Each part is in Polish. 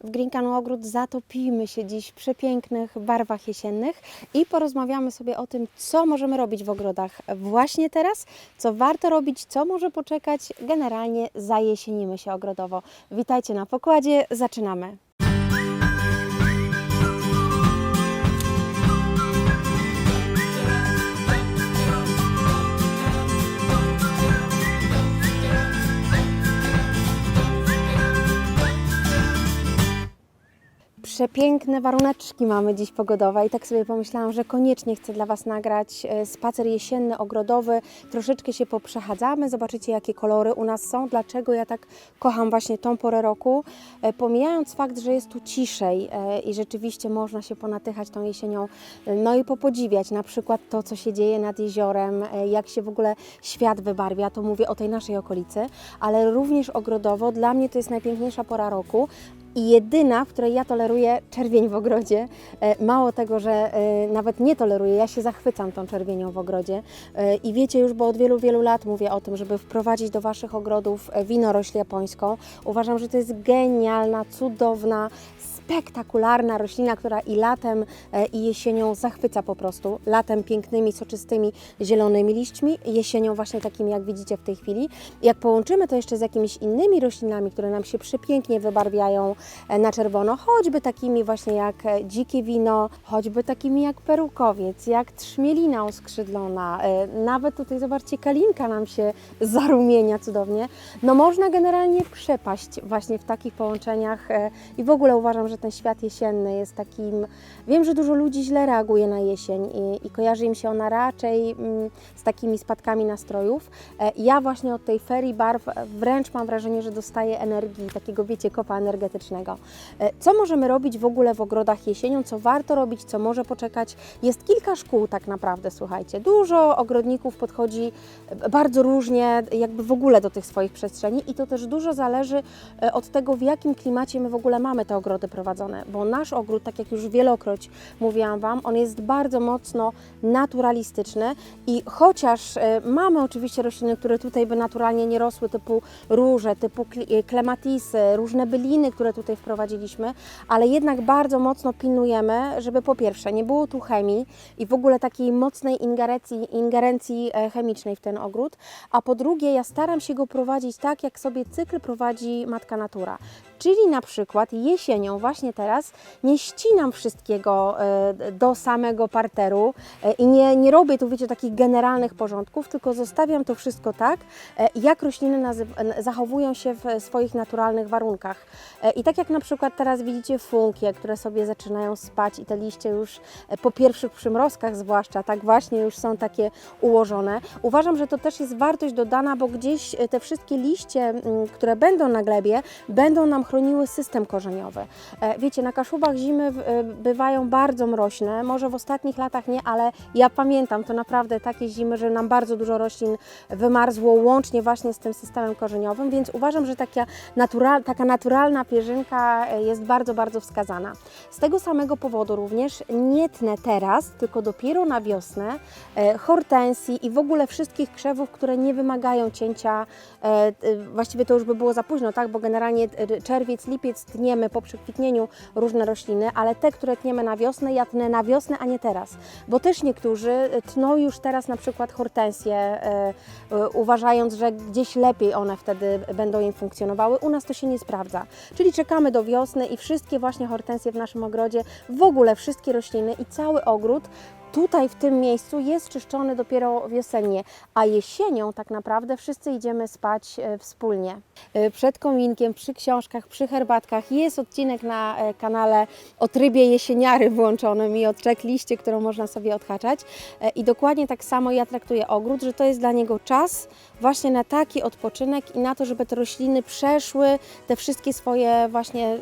w Grinkanu Ogród zatopimy się dziś w przepięknych barwach jesiennych i porozmawiamy sobie o tym, co możemy robić w ogrodach właśnie teraz, co warto robić, co może poczekać. Generalnie zajesienimy się ogrodowo. Witajcie na pokładzie, zaczynamy. Przepiękne waruneczki mamy dziś pogodowe i tak sobie pomyślałam, że koniecznie chcę dla Was nagrać e, spacer jesienny, ogrodowy. Troszeczkę się poprzechadzamy, zobaczycie jakie kolory u nas są, dlaczego ja tak kocham właśnie tą porę roku. E, Pomijając fakt, że jest tu ciszej e, i rzeczywiście można się ponatychać tą jesienią, no i popodziwiać na przykład to, co się dzieje nad jeziorem, jak się w ogóle świat wybarwia, to mówię o tej naszej okolicy, ale również ogrodowo. Dla mnie to jest najpiękniejsza pora roku, i jedyna, w której ja toleruję czerwień w ogrodzie. E, Mało tego, że e, nawet nie toleruję, ja się zachwycam tą czerwienią w ogrodzie. E, I wiecie już, bo od wielu, wielu lat mówię o tym, żeby wprowadzić do Waszych ogrodów winorośl japońską. Uważam, że to jest genialna, cudowna, spektakularna roślina, która i latem, e, i jesienią zachwyca po prostu. Latem pięknymi, soczystymi, zielonymi liśćmi, jesienią właśnie takimi, jak widzicie w tej chwili. Jak połączymy to jeszcze z jakimiś innymi roślinami, które nam się przepięknie wybarwiają e, na czerwono, choćby takimi właśnie jak e, dzikie wino, choćby takimi jak perukowiec, jak trzmielina oskrzydlona, nawet tutaj zobaczcie, kalinka nam się zarumienia cudownie. No można generalnie przepaść właśnie w takich połączeniach i w ogóle uważam, że ten świat jesienny jest takim, wiem, że dużo ludzi źle reaguje na jesień i, i kojarzy im się ona raczej mm, z takimi spadkami nastrojów. E, Ja właśnie od tej ferii barw wręcz mam wrażenie, że dostaję energii, takiego wiecie, kopa energetycznego. E, Co możemy robić w ogóle w ogrodach jesienią, co warto robić, co może poczekać? Jest kilka szkół tak naprawdę, słuchajcie. Dużo ogrodników podchodzi e, bardzo różnie jakby w ogóle do tych swoich przestrzeni i to też dużo zależy e, od tego, w jakim klimacie my w ogóle mamy te ogrody prowadzone, bo nasz ogród, tak jak już wielokroć mówiłam Wam, on jest bardzo mocno naturalistyczny i chociaż e, mamy oczywiście rośliny, które tutaj by naturalnie nie rosły, typu róże, typu e, klematisy, różne byliny, które tutaj wprowadziliśmy, ale jednak bardzo mocno pilnujemy, żeby po pierwsze nie było tu chemii i w ogóle takiej mocnej ingerencji, ingerencji e, chemicznej w ten ogród, a po drugie ja staram się go prowadzić tak, jak sobie cykl prowadzi Matka Natura. Czyli na przykład jesienią, właśnie teraz, nie ścinam wszystkiego e, do samego parteru e, i nie, nie robię tu, wiecie, takich generalnych porządków, tylko zostawiam to wszystko tak, e, jak rośliny zachowują się w swoich naturalnych warunkach. I tak jak na przykład teraz widzicie funkie, które sobie zaczynają spać i te liście już po pierwszych przymrozkach zwłaszcza, tak właśnie już są takie ułożone. Uważam, że to też jest wartość dodana, bo gdzieś te wszystkie liście, które będą na glebie, będą nam chroniły system korzeniowy. E, Wiecie, na Kaszubach zimy e, bywają bardzo mroźne, może w ostatnich latach nie, ale ja pamiętam to naprawdę takie zimy, że nam bardzo dużo roślin wymarzło łącznie właśnie z tym systemem korzeniowym, więc uważam, że taka, natural, taka naturalna pierzynka e, jest bardzo, bardzo wskazana. Z tego samego powodu również nie tnę teraz, tylko dopiero na wiosnę hortensji i w ogóle wszystkich krzewów, które nie wymagają cięcia. Właściwie to już by było za późno, tak? bo generalnie czerwiec, lipiec tniemy po przekwitnieniu różne rośliny, ale te, które tniemy na wiosnę, ja tnę na wiosnę, a nie teraz. Bo też niektórzy e, tną już teraz na przykład hortensje, e, e, uważając, że gdzieś lepiej one wtedy będą im funkcjonowały. U nas to się nie sprawdza. Czyli czekamy do wiosny i wszystkie właśnie hortensje w naszym ogrodzie, w ogóle wszystkie rośliny i cały ogród tutaj w tym miejscu jest czyszczony dopiero wiosennie, a jesienią tak naprawdę wszyscy idziemy spać e, wspólnie. E, Przed kominkiem, przy książkach, przy herbatkach jest odcinek na e, kanale o trybie jesieniary włączonym i o checkliście, którą można sobie odhaczać. I dokładnie tak samo ja traktuję ogród, że to jest dla niego czas właśnie na taki odpoczynek i na to, żeby te rośliny przeszły te wszystkie swoje właśnie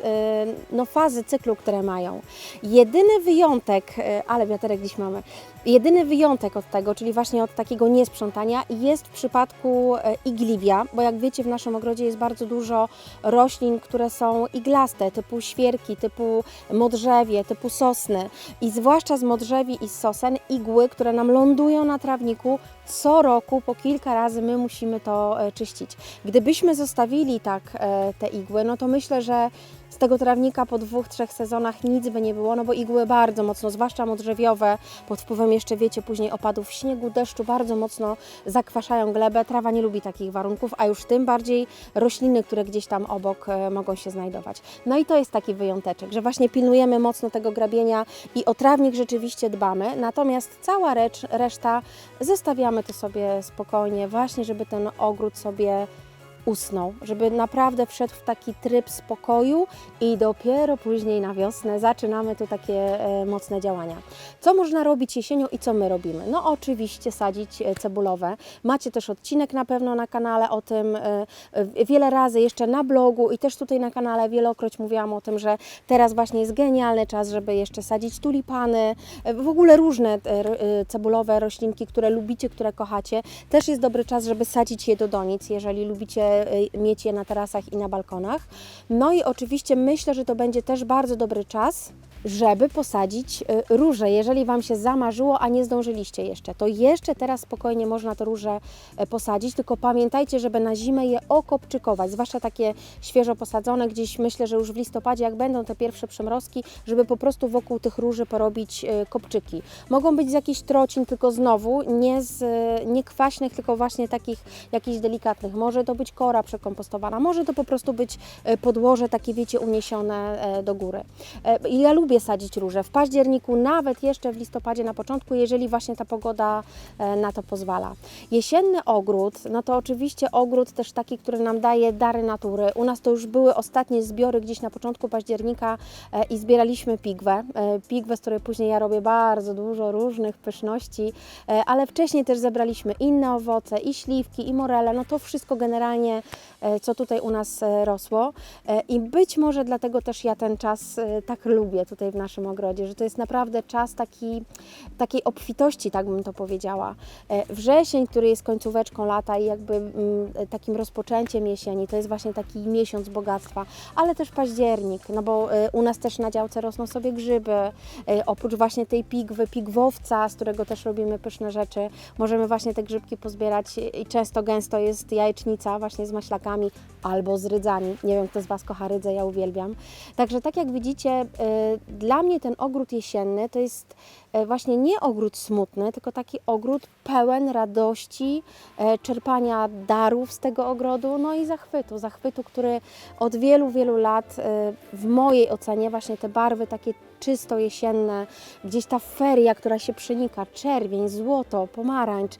no, fazy cyklu, które mają. Jedyny wyjątek, ale wiaterek dziś mamy, самое. Jedyny wyjątek od tego, czyli właśnie od takiego niesprzątania jest w przypadku e, igliwia, bo jak wiecie w naszym ogrodzie jest bardzo dużo roślin, które są iglaste, typu świerki, typu modrzewie, typu sosny i zwłaszcza z modrzewi i z sosen igły, które nam lądują na trawniku co roku po kilka razy my musimy to e, czyścić. Gdybyśmy zostawili tak e, te igły, no to myślę, że z tego trawnika po dwóch, trzech sezonach nic by nie było, no bo igły bardzo mocno, zwłaszcza modrzewiowe, pod wpływem jeszcze wiecie później opadów śniegu, deszczu, bardzo mocno zakwaszają glebę. Trawa nie lubi takich warunków, a już tym bardziej rośliny, które gdzieś tam obok e, mogą się znajdować. No i to jest taki wyjąteczek, że właśnie pilnujemy mocno tego grabienia i o trawnik rzeczywiście dbamy, natomiast cała reszta zostawiamy to sobie spokojnie, właśnie żeby ten ogród sobie usnął, żeby naprawdę wszedł w taki tryb spokoju i dopiero później na wiosnę zaczynamy tu takie e, mocne działania. Co można robić jesienią i co my robimy? No oczywiście sadzić e, cebulowe. Macie też odcinek na pewno na kanale o tym, e, wiele razy jeszcze na blogu i też tutaj na kanale wielokroć mówiłam o tym, że teraz właśnie jest genialny czas, żeby jeszcze sadzić tulipany, w ogóle różne cebulowe roślinki, które lubicie, które kochacie. Też jest dobry czas, żeby sadzić je do donic, jeżeli lubicie mieć je na tarasach i na balkonach. No i oczywiście myślę, że to będzie też bardzo dobry czas, żeby posadzić y, róże. Jeżeli Wam się zamarzyło, a nie zdążyliście jeszcze, to jeszcze teraz spokojnie można te róże e, posadzić, tylko pamiętajcie, żeby na zimę je okopczykować, zwłaszcza takie świeżo posadzone, gdzieś myślę, że już w listopadzie, jak będą te pierwsze przymrozki, żeby po prostu wokół tych róży porobić e, kopczyki. Mogą być z jakichś trocin, tylko znowu nie z e, nie kwaśnych, tylko właśnie takich jakichś delikatnych. Może to być kora przekompostowana, może to po prostu być podłoże takie, wiecie, uniesione do góry. Ja lubię sadzić róże w październiku, nawet jeszcze w listopadzie na początku, jeżeli właśnie ta pogoda e, na to pozwala. Jesienny ogród, no to oczywiście ogród też taki, który nam daje dary natury. U nas to już były ostatnie zbiory gdzieś na początku października e, i zbieraliśmy pigwę. E, Pigwę, z której później ja robię bardzo dużo różnych pyszności, ale wcześniej też zebraliśmy inne owoce, i śliwki, i morele, no to wszystko generalnie, co tutaj u nas e, rosło. E, I być może dlatego też ja ten czas e, tak lubię tutaj w naszym ogrodzie, że to jest naprawdę czas taki, takiej obfitości, tak bym to powiedziała. E, Wrzesień, który jest końcóweczką lata i jakby mm, takim rozpoczęciem jesieni, to jest właśnie taki miesiąc bogactwa, ale też październik, no bo e, u nas też na działce rosną sobie grzyby, e, oprócz właśnie tej pigwy, pigwowca, z którego też robimy pyszne rzeczy, możemy właśnie te grzybki pozbierać i często gęsto jest jajecznica właśnie z albo z rydzami. Nie wiem, kto z Was kocha rydzę, ja uwielbiam. Także tak jak widzicie, e, dla mnie ten ogród jesienny to jest właśnie nie ogród smutny, tylko taki ogród pełen radości, e, czerpania darów z tego ogrodu, no i zachwytu, zachwytu, który od wielu, wielu lat e, w mojej ocenie właśnie te barwy takie czysto jesienne, gdzieś ta feria, która się przenika, czerwień, złoto, pomarańcz,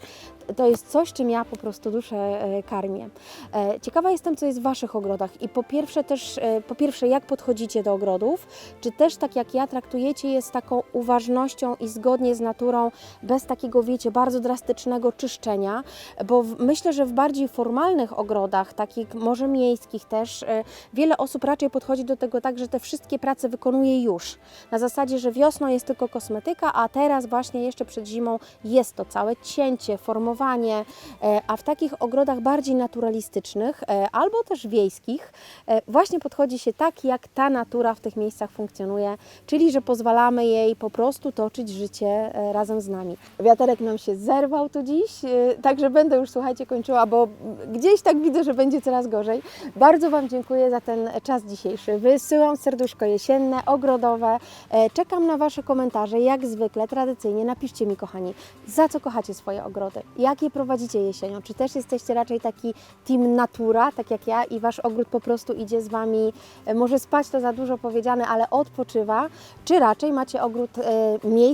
to jest coś, czym ja po prostu duszę e, karmię. E, Ciekawa jestem, co jest w Waszych ogrodach i po pierwsze też, e, po pierwsze jak podchodzicie do ogrodów, czy też tak jak ja traktujecie je z taką uważnością i zgodnie z naturą, bez takiego, wiecie, bardzo drastycznego czyszczenia, bo w, myślę, że w bardziej formalnych ogrodach, takich może miejskich też, e, wiele osób raczej podchodzi do tego tak, że te wszystkie prace wykonuje już. Na zasadzie, że wiosną jest tylko kosmetyka, a teraz właśnie jeszcze przed zimą jest to całe cięcie, formowanie, e, a w takich ogrodach bardziej naturalistycznych e, albo też wiejskich e, właśnie podchodzi się tak, jak ta natura w tych miejscach funkcjonuje, czyli że pozwalamy jej po prostu toczyć życie e, razem z nami. Wiaterek nam się zerwał tu dziś, e, także będę już, słuchajcie, kończyła, bo gdzieś tak widzę, że będzie coraz gorzej. Bardzo Wam dziękuję za ten czas dzisiejszy. Wysyłam serduszko jesienne, ogrodowe. E, Czekam na Wasze komentarze, jak zwykle, tradycyjnie. Napiszcie mi, kochani, za co kochacie swoje ogrody? Jak je prowadzicie jesienią? Czy też jesteście raczej taki team natura, tak jak ja i Wasz ogród po prostu idzie z Wami, może spać to za dużo powiedziane, ale odpoczywa? Czy raczej macie ogród e,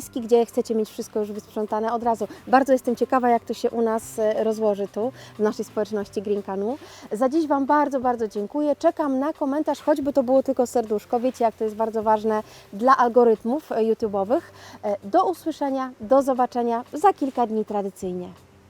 gdzie chcecie mieć wszystko już wysprzątane od razu? Bardzo jestem ciekawa, jak to się u nas e, rozłoży tu, w naszej społeczności Green Canu. Za dziś Wam bardzo, bardzo dziękuję. Czekam na komentarz, choćby to było tylko serduszko. Wiecie, jak to jest bardzo ważne dla algorytmów e, YouTube'owych. E, Do usłyszenia, do zobaczenia za kilka dni tradycyjnie.